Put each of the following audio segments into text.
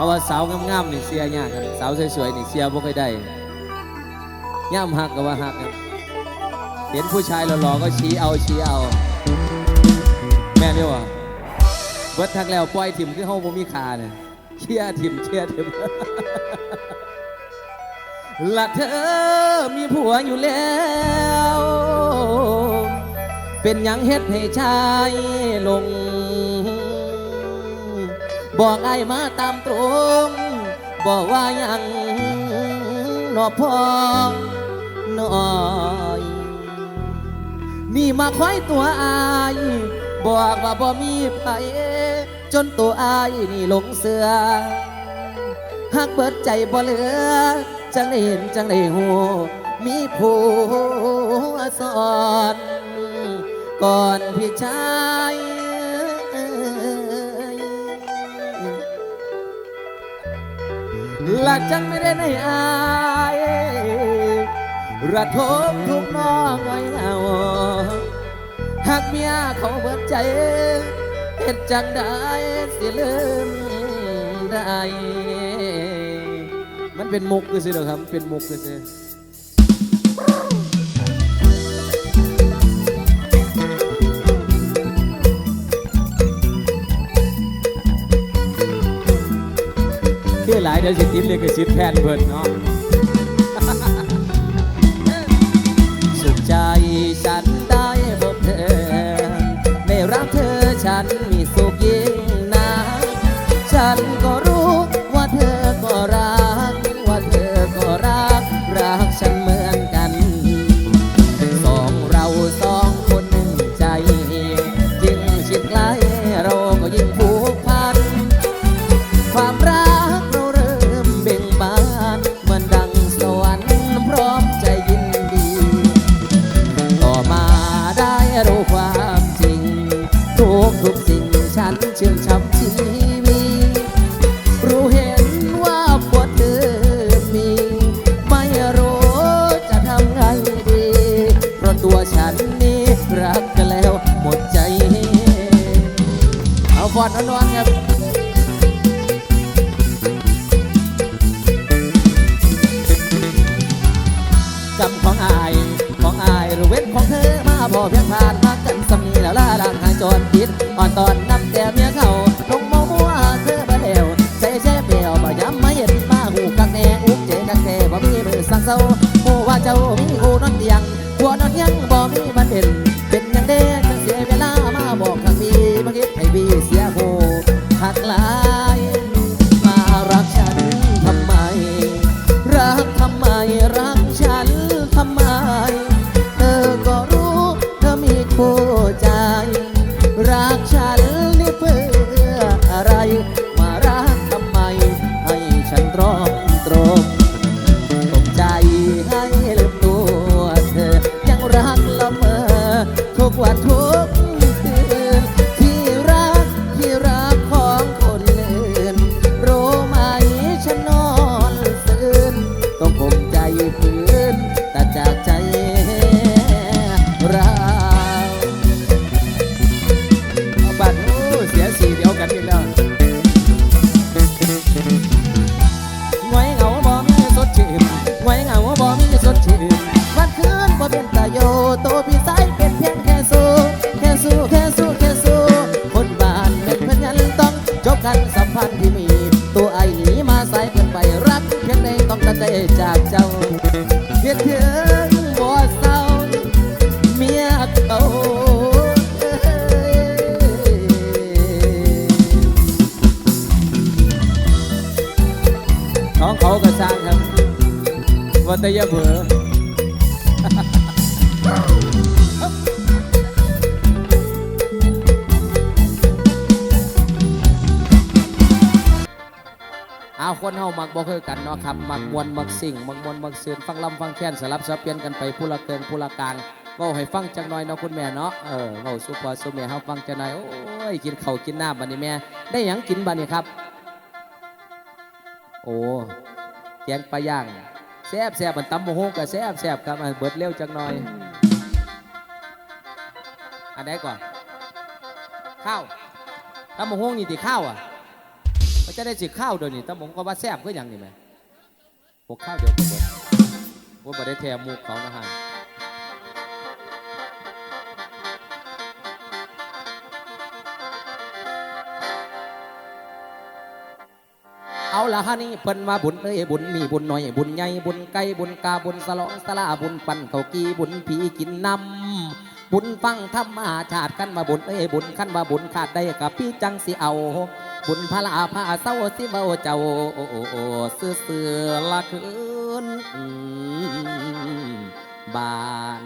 ราะว่าสาวงามๆนี่เสียยากครับสาวสวยๆนี่เสียบ่ค่อยได้ย่ำหักก็ว่าหักครับเห็นผู้ชายหล่อๆก็ชี้เอาชี้เอา แม่นเดียวะเบิดทักแล้วปล่อยถิ่มคือเฮาบ่มีคาเนี่ยเชียถิ่มเชียถิ่มละเธอมีผัวอยู่แล้ว เป็นยังเฮ็ดให้ชายหลง บอกไอ้มาตามตรง บอกว่ายังนอพอน้อยนี่มาคอยตัวอายบอกว่าบ่มีไผจนตัวอายนี่หลงเสือหักเบิดใจบ่เหลือ จังได้เห็นจังได้หูมีผู้สอน ก่อนพี่ชาย ลักจังไม่ได้ในอายระทมทุกน้องไว้เอาหากเมียเขาเบิดใจเห็นจังได้สิลืมได้ มันเป็นมุกคือสิเหรอครับ เป็นมุกคือสิ เดี๋ยวสิติดเลยก็สิทธิ์แทนเพิ่นเนาะิดอ่อนตอนนับแต่เมียเขาลงเมามัวเธอบ่เดียวใจแช่เปลี่ยวบ่ย้ำไม่เห็นมาหูกักแน่อุกเจกักแน่บ่มีมือสั่งเศร้าโอ้ว่าเจ้ามีอูนอนเตียงหัวนอนยังบ่มีบันเป็นเป็นอย่างเด็กจังเสียเวลามาบอกข้างพี่มาคิดให้พี่เสียโหหักหลายมารักฉันทำไม รักทำไมรักฉันทำไม เธอก็รู้เธอมีคู่ คนเฮามักบ่คือกันเนาะครับ มักมวนมักสิ่ง มักมวนมักเสือนฟังลำฟังแค้นสลับสับเปลี่ยนกันไปผู้ละเกินผู้ละกลางเว้าให้ฟังจักหน่อยเนาะคุณแม่เนาะ เออเว้าสุพอสุแม่เฮาฟังจักหน่อยโอ้ยกินข้าวกินน้ำบัดนี้แม่ ได้หยังกินบัดนี้ครับ โอ้แกงปลาย่างแซ่บแซ่บมันตำโมโหกับแซ่บแซ่บครับอันเบิดเร็วจังหน่อย อันไหนก่อนข้าวตำโมโหนี่ติข้าวอะ มันจะได้สิข้าวเดี๋ยวนี้ต่ผมก็ว่าแซ่บก็อย่างนี้ไหมพกข้าวเดียวกันหมดว่าบ่ได้แทมมุกเขานะฮะเอาละฮะนี่เพิ่นมาบุญเอ้ยบุญมีบุญหน่อยบุญใหญ่บุญไก่บุญกาบุญสลองสลาบุญปั่นเขากีบุญผีกินน้ำ บุญฟังธรรมาชาติกันมาบุญเอ้ยบุญขั้นมาบุญขาดได้กับพี่จังสิเอา บุญพระลาพาเศร้าสิเบาเจ้าโอ้โอ้โอ้เสือเสือละคืนอืมบาน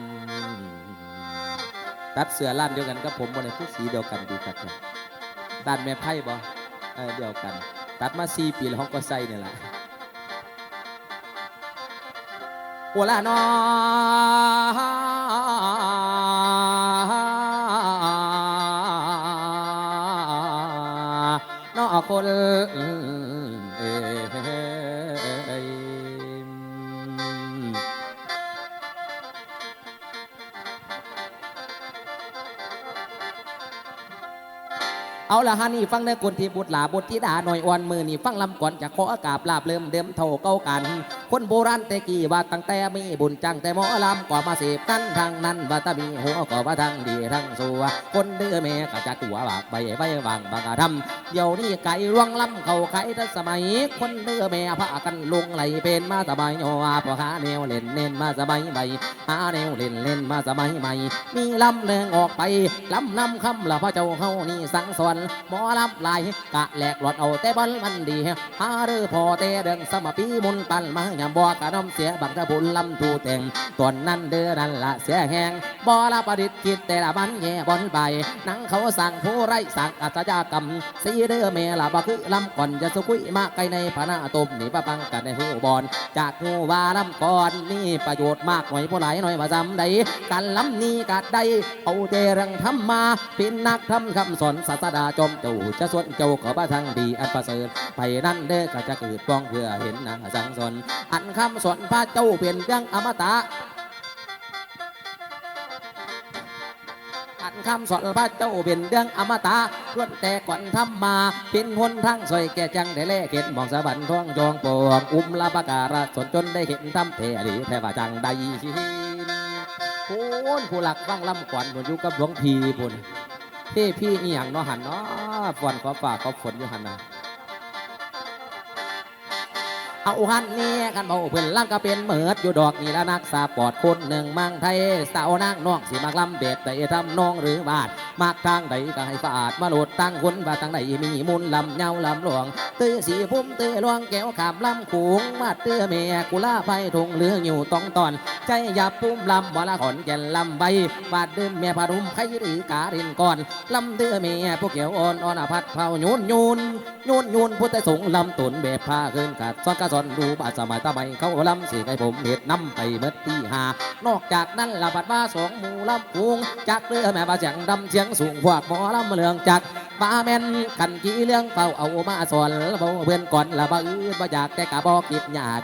ตัดเสือล้านเดียวกันกับผมบนในผู้สีเดียวกันดีครันด้านแม่ไพ่บ่เอเดียวกัน ตัดมาสี่ปีแล้วก็ใส่เนี่ยแหละโอลานอ ฮาละฮะนี่ฟังเนกลที่บุตรหลาบทที่ดาหน่อยอ่อนมือนี่ฟังลำก่อนจากขออากาศลาบเริ่มเดิมเท่าเก้ากัน คนโบราณแต่กี้ว่าตั้งแต่มีบุญจังแต่หมอลำก็มาเสพกันทางนั้นว่าตามีหัวก็ว่าทางดีทางสัวคนเดือแม่ก็จะตัวบากใบใบวางบางอาทำเดี๋ยวนี้ไก่ร่วงลำเขาไข่ทัสมัย คนเดือแม่พากันลงไหลเป็นมาสบายโยอาพอหาแนวเล่นเล่นมาสบายใบหาแนวเล่นเล่นมาสบายใหม่มีลำเลืองออกไปลำนำคำละพระเจ้าเฮานี่สังสอนหมอลำลายกะแหลกหลอดเอาแต่บอลมันดีหาเรือพอแต่เดิงสมปีมุนปันมายามบอกระน้อมเสียบังตะบุญลำทูแต่งตอนนั้นเดือนันละเสียแหงบอละประดิษฐ์คิดแต่ละบันแย่บอลใบนังเขาสั่งผู้ไรสั่งอัศจากรรมสีเดือเมละบ่คือลำก่อนจะสุกุยมากไกลในพนาตุมนี่ปะปังกันในหูบอลจากหูว่าลำก่อนนี่ประโยชน์มากหน่อยผู้หลายหน่อยมาจำได้กันลำนี้กัดได้เอาเจรังทำมาเป็นนักทำคำสอนศาสดาจอมเจ้าจะสวนเจ้าขอบ้าทางดีอันประเสริฐไปนั่นเด้อก็จะเกิดป้องเพื่อเห็นนางสังสนอันคำสอนพระเจ้าเป็นเรื่องอมตะ อันคำสอนพระเจ้าเป็นเรื่องอมตะล้วนแต่ก่อนทำมาเป็นหนทางสวยแก่จังได้แลเห็นมองสะบันท้องจองปวงอุ้มละปการะสนจนได้เห็นทำเทอดีแท้ว่าจังใดพูนผู้หลักฟังลำขวัญผมอยู่กับหลวงพีพุ่นพี่พี่อียงเนาะหันเนาะฝนขอฝากขอฝนอยู่หันนะ เอาหันนี่กันเบาเพื่อนล่างก็เป็นเหมือดอยู่ดอกนี่ละนักสาปอดคนหนึ่งมังไทยสาวนางน้องสีมักลำเบ็ดแต่ทำน้องหรือบาด มักทางใดก็ให้ฝาดมาโหลดตั้งคนว่าทางใดมีมุนลำเงาลำหลวงตื้อสีพุ่มตื้อลวงแก้วขามลำขูงมาดตื้อเมียกุลาไฟทงเลืออยู่ต้องตอน ใจหยับปุ่มลำวละขอนแก่นลำใบบาดเดิมเมียพารุมไขหรือกาเรินก่อนลำเดือเมียพวกเกี่ยวอ่อนอ่อนพัดเผาโยนโยนโยนโยนพุทธสงฆ์ลำตุนเบบผ้าเกินกัดซ้อนกระสอนดูบาดสมัยตะไบเขาลำสีให้ผมเห็ดน้ำไปเมื่อตีหานอกจากนั้นละบัดว่าสองหมู่ลำพุงจากเรือแม่บาเสียงดำเสียงสูงพวกหมอลำเลืองจากบ้าแม่นขันกี้เรื่องเฝ้าเอามาสอนเบาเพื่อนก่อนละบ่อืดบ่อยากแต่กะบอกคิดหยาด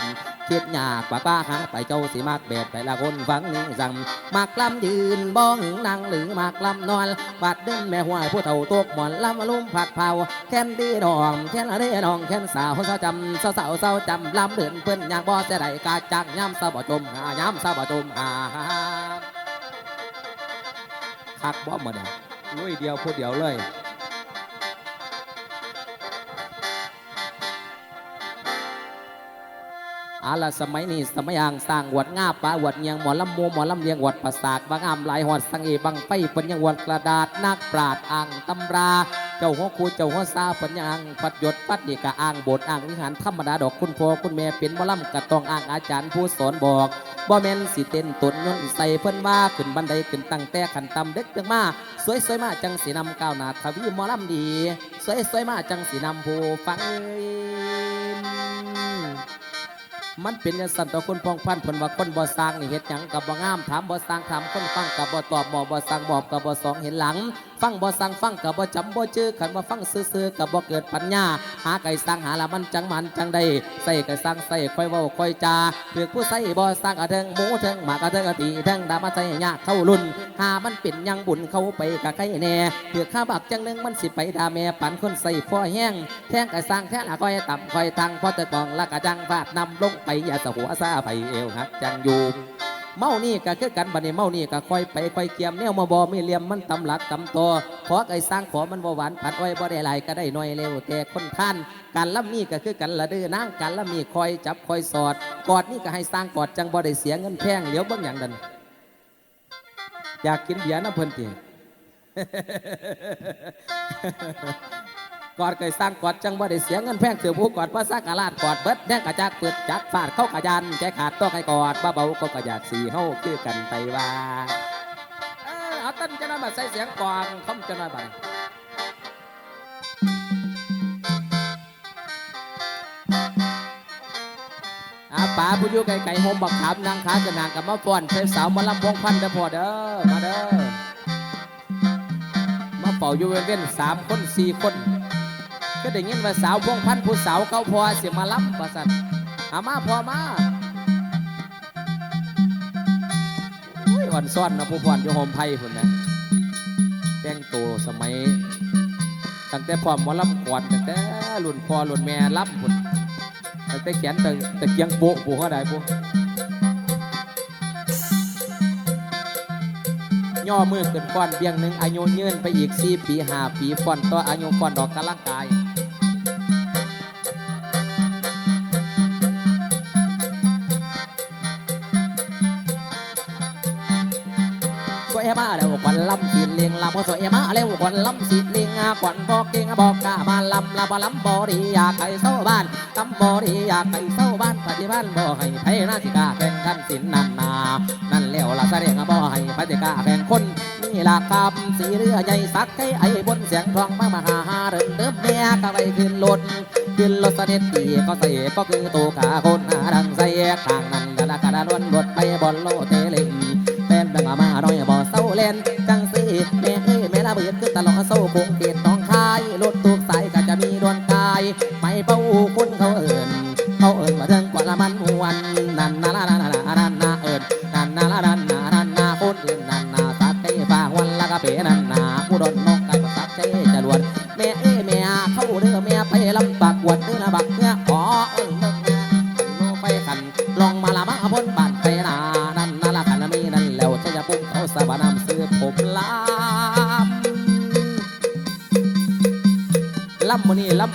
คิดยากกว่าป้าหาไปเจ้าสิมากแบบแต่ละคนฟังนี่สั่งมากลำยืนบ้องนั่งหรือมากลำนอนบาดดึงแม่หัวผู้เฒ่าตกหมอนลำลุ่มผัดเผาแค่นดีดองแค่นอะไรดองแค่นสาวสาจำสาวสาวสาจำลำเดินเพิ่นยากบ่เสียดกาจักย้ำสาวบ่จมหาย้ำสาวบ่จมหาคักบ่หมดอ่ ลุยเดียวผู้เดียวเลยอาละสมัยนี้สมัยอ่างสร้างวัดง่าปลาวัดเงียงหมอลำมัวหมอลำเลียงวัดประสาทบางอามหลายหอดสังเอบังไฟปัญญงวัดกระดาษนักปราดอ่างตำรา เจ้าหัวคูเจ้าหัวซาปัญญางพัดยศปัดดีกะอ่างโบทอ่างวิหารธรรมดาดอกคุณพ่อคุณแม่เป็นหมอลำกะตองอ่างอาจารย์ผู้สอนบอก บ่แม่นสิเต้นตนยนใส่เพิ่นว่าขึ้นบันไดขึ้นตั้งแต่ขันตำเด็กจังมา สวยสวยมาจังสีนำก้าวหน้าทวีหมอลำดี สวยสวยมาจังสีนำผู้ฟัง มันเป็นย่างสันต่อคนพองพันผลว่าคนบ่อสร้างนี่เฮ็ดหยังกับบ่งามถามบ่อสร้างถามคนฟังกับบ่ตอบบ่บ่อสร้างบอบกับบ่สองเห็นหลัง ฟังบ่อสร้างฟังกับบ่จำบ่จื้อขันว่าฟังซื่อๆกับบ่เกิดปัญญา หาไก่สร้างหาละมันจังมันจังได้ใส่ไก่สร้างใส่ค่อยเว้าค่อยจาเพื่อผู้ใส่บ่อสร้างกระเทิงหมูเทิงหมากกระเทิงกะตีเทิงดามาใส่ยากเข้ารุ่นหามันเป็นหยังบุญเข้าไปกะไก่แน่เพื่อข้าบักจังหนึงมันสิไปดาแม่ปันคนใส่ฟ้อแห้งแท่งไก่สร้างแท่งละค่อยต่ำค่อยตังพอตะกองละกะจังฟาดนำลงไปอย่าสะหัวซาไปเอวหักจังอยู่เมานี่ก็คือกันบัดนี้เมานี่ก็ค่อยไปค่อยเกียมแนวมาบอมีเหลี่ยมมันตำหลักตำตัวขอไก่สร้างขอมันบ่หวานผัดไว้บ่ได้หลายก็ได้น้อยเร็วแต่คนท่านการล่ำนี่ก็คือกันละเด้อนางการล่ำนี่คอยจับคอยสอด กอดนี่ก็ให้สร้างกอดจังบ่ได้เสียเงินแพงเหลียวเบิ่งอย่างนั้นอยากกินเบียร์นะเพิ่นติ กอดไก่สร้างกอดจังบ่ได้เสียเงินแพงเถือผู้กอดภาษากาลาดกอดเบิดแดงกระจากเปิดจักฟาดเข้ากระยานแกขาดต้องให้กอดบ้าเบาก็กระยากสีเฮาคือกันไปว่าเอออาต้นจะน้อยมาใส่เสียงกวางคำจะน้อยไปอาป๋าผู้อยู่ไกลๆโฮมบักขามนางขาจะนางกับมาฟ้อนเทสาวมาลำพงพันเด้อพอเด้อมาเด้อมาเป่าอยู่เว้นๆสามคนสี่คน ก็ได้ยินว่าสาวพวงพันผู้สาวเขาพอเสียมาล้ำประสันอามาพอมาอุ้ยอ่อนซ่อนนะผู้พรอยู่โฮมไพ่พุ่นนะแต่งตัวสมัยตั้งแต่พร้อมหมอลำก่อนตั้งแต่รุ่นพ่อรุ่นแม่ล้ำพุ่นตั้งแต่เขียนตั้งแต่เกียงโบะผู้เขาได้ผู้ย่อมือขึ้นฟ้อนเบียงหนึ่งอายุยืนไปอีกสี่ปีห้าปีฟอนต่ออายุฟอนดอกกำลังกาย วยมาแล้วก่อนลำสีเลียงลำพอสวยมาแล้วก่อนลำสีเลียงก่อนบอกเก่งบอกกามาลำลำบ่ลำบ่ดีอยากไปเศร้าบ้านตำบ่ดีอยากไปเศร้าบ้านปฏิบัติบ่ให้ไผนาสิกาแข่งขันสินนันนานั่นแล้วล่ะแสดงบ่ให้ปฏิกาแข่งคนนี่ล่ะคำสีเรือใหญ่สักให้ไอ้บนเสียงทองมามหาหาเริงเดิมแม่ก็ไปขึ้นรถขึ้นรถเสด็จตีก็ใส่ก็คือตัวกาคนหาดังใส่ทางนั้นกะละกะละล้วนรถไปบอลโลเทเลง เล่นจังสีแม่เอ้ยแม่ระเบิดคือตลอดโซ่คงเกตน้องคายรถตุกสายก็จะมีดวงกายไม่เป้าคุณเขาเอิญเขาเอิญว่าเทิง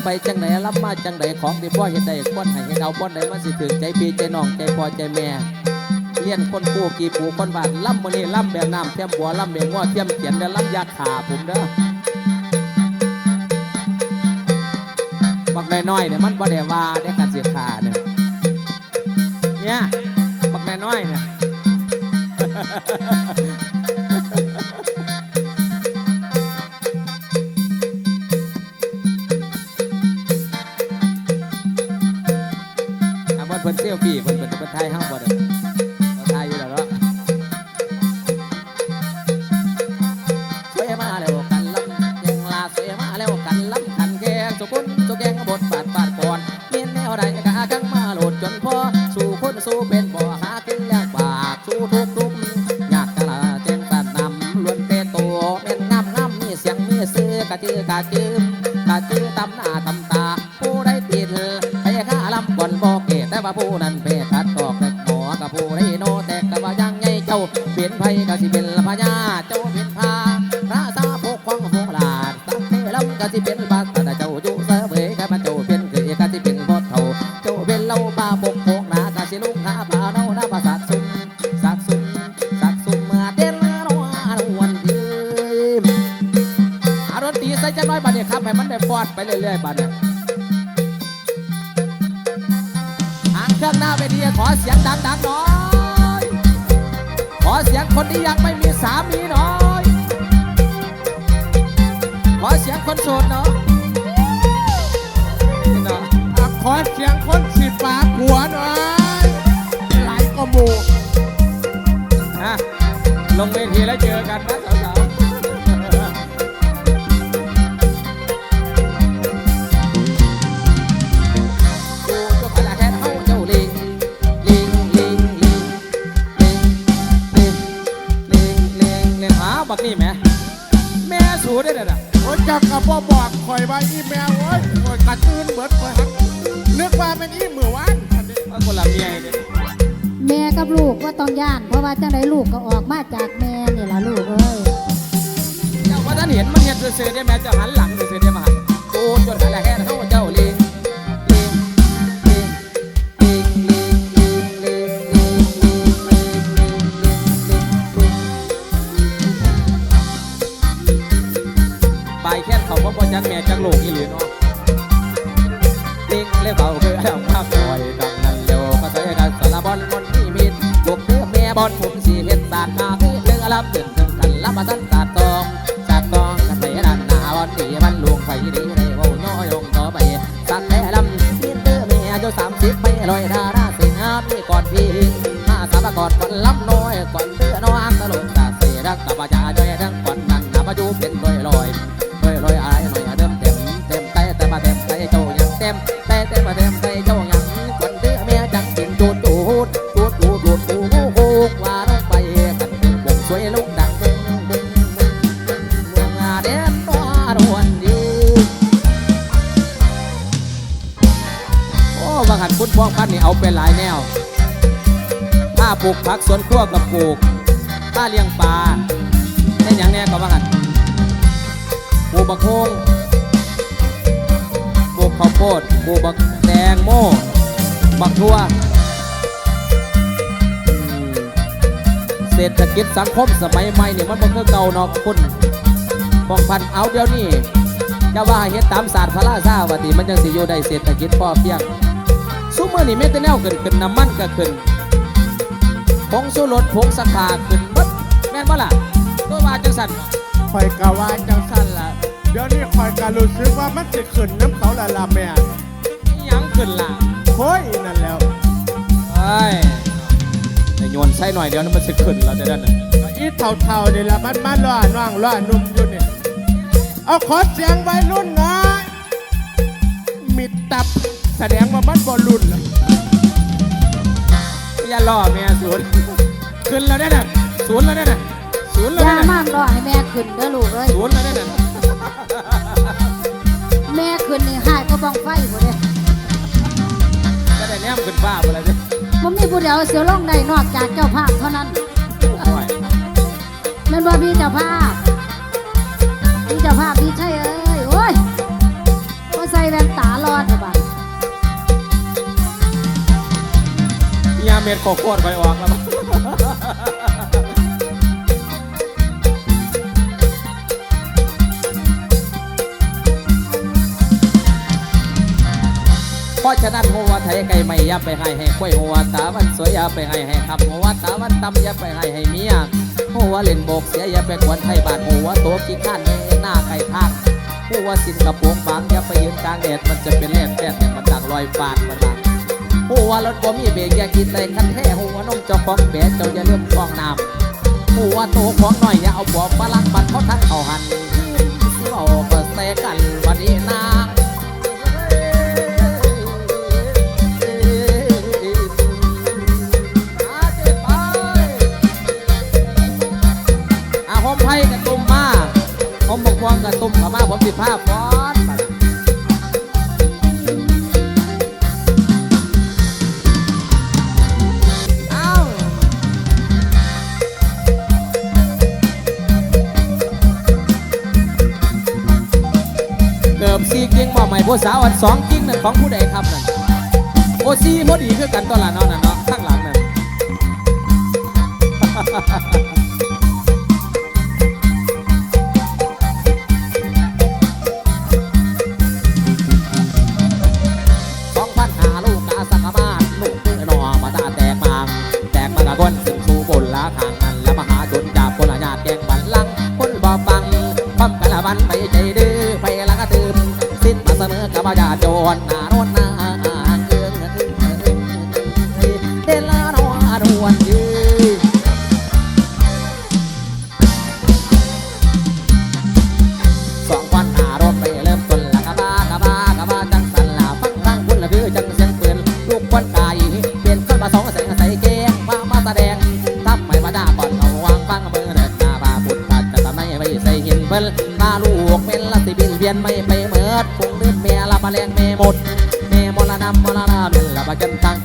ไปจังไหนลำมาจังไหนของที่พ่อเห็นได้ป้อนให้ให้เราป้อนได้มันสิถึงใจพี่ใจน้องใจพ่อใจแม่เลี้ยนคนปูกี่ปูคนบ้านลำมันนี่ลำแบบน้ำเทียมบัวลำแบบง้อเทียมเขียนเด้อลำยาขาผมเด้อบักน้อยๆเนี่ยมันบ่ได้ว่าได้การเสียขาเนี่ยเนี่ยบักแม่น้อยเนี่ย ไยๆบัดนี้ครับให้มันได้ฟอดไปเรื่อยๆบัดนี้หางเครื่องหน้าเวทีขอเสียงดังๆหน่อย ขอเสียงคนที่ยังไม่มีสามีหน่อย ขอเสียงคนโสดหน่อยขอเสียงคนสิดปากหัวหน่อยไหลกระมูกนะลงเวทีแล้วเจอกันนะ ลิงไปแค่เขาว่าบ่จักแม่จักลูกอีหลีเนาะเลิงเลยเบาคือเอาภาพปล่อยดังนั้นเร็วก็ใส่กันสารบอลมนที่มิดลูกเพื่อแม่บอลผม ลูกผักสวนครัวกับปลูกถ้าเลี้ยงปลาได้อย่างแน่ก็บางหันปลูกบักฮงปลูกข้าวโพดปลูกบักแตงโมบักทั่วเศรษฐกิจสังคมสมัยใหม่เนี่ยมันบ่คือเก่าเนาะคุณปองพันเอาเดี๋ยวนี้จะว่าให้เฮ็ดตามศาสตร์พระราชาว่าติมันจังสิอยู่ได้เศรษฐกิจพอเพียงซุมื้อนี้แม้แต่แนวขึ้นขึ้นน้ำมันก็ขึ้น งชูรสผงสักผ้าขึ้นเบิดแม่นบ่ล่ะตัวว่าจังซั่นคอยกะว่าจังสั้นละเดี๋ยวนี้คอยกะรู้สึกว่ามันจะขึ้นน้ำเขาละละแม่อิหยังขึ้นล่ะโอ้ยนั่นแล้วไอ้ไอ้โยนใส่หน่อยเดี๋ยวนั้นมันจะขึ้นเราจะได้น่ะก็อีเท่าๆนี่ละมันมาล่อน้องล่อนุ่มอยู่นี่เอาขอเสียงวัยรุ่นหน่อยมิดตับแสดงว่ามันบอลลุ่นละ อย่าล่อแม่ศูนย์ขึ้นแล้วเนี่ยน่ะศูนย์แล้วเนี่ยน่ะศูนย์แล้วอย่าเนี่ยน่ะมากรอให้แม่ขึ้นเด้อลูกเอ้ยศูนย์แล้วเนี่ยน่ะแม่ขึ้นนี่หายก็บ้องไฟบ่เด้ก็ได้แนมขึ้นฟ้าไปแล้วเนี่ยบ่มีผู้เดียวเสียวลงได้นอกจากเจ้าภาพเท่านั้นโอ้ยแม่นบ่พี่เจ้าภาพพี่เจ้าภาพพี่ใช่เอ้ยโอ้ย เม็ดโคโค่ไปออกแล้วเพราะฉะนั้นหัวไทยไก่ไม่ยับไปให้ให้กล้วยหัวตาวันสวยย่าไปให้ให้ขับหัวตาวันตำย่าไปให้ให้เมียหัวเล่นโบกเสียย่าไปกวนไทยบานหัวโตขี้ข้านแม่หน้าไก่ทากหัวสินกระโปรงบางย่าไปยืนกลางแดดมันจะเป็นแล่นแป้นเนี่ยมันดังลอยฟาดมันดัง หัวรถบ่มีเบรกอย่ากินใส่คันแท้หัวนมเจ้าของแบดเจ้าอย่าลืมคลองน้ำหัวโตของหน่อยอย่าเอาบ่ฝรั่งบันเขาทักเขาหันสิเอาก็แซกันวันนี้นางอาหอมไผ่กับตุ่มมาหอมบกวงกับตุ่มกับมาผมสิผ้าฟ้อ โอ้สาวอันสองกิ้งนั่นของผู้ใดครับนั่นโอซีพอดีคือกันตอนหลังเนาะนั่นเนาะข้างหลังนั่นสองพันหาลูกกาสังกมาลูกเตือนอมาตาแตกมางแตกมากะก้น มายาดอนนารนนาเงินเดลานวารวนยืสองวันนารถไปเริ่มต้นละกะบากะบากะบาจังสันลาฟังรังคุณละคือจังเสียงเปลี่ยนลูกควันไก่เปลี่ยนคนมาสองแสงใส่แกงมามาแสดงทับไม่มาด่าก่อนเอาวางฟังมือเดินหน้าบาบุตรจะทำไมไม่ใส่หินเบิ้ลตาลูกเป็นละสิบินเวียนไม่ไปเมิดคงลืมเมียล มาเล่นเมมุดเมมอลานามอลานาเบลลาบากันตัง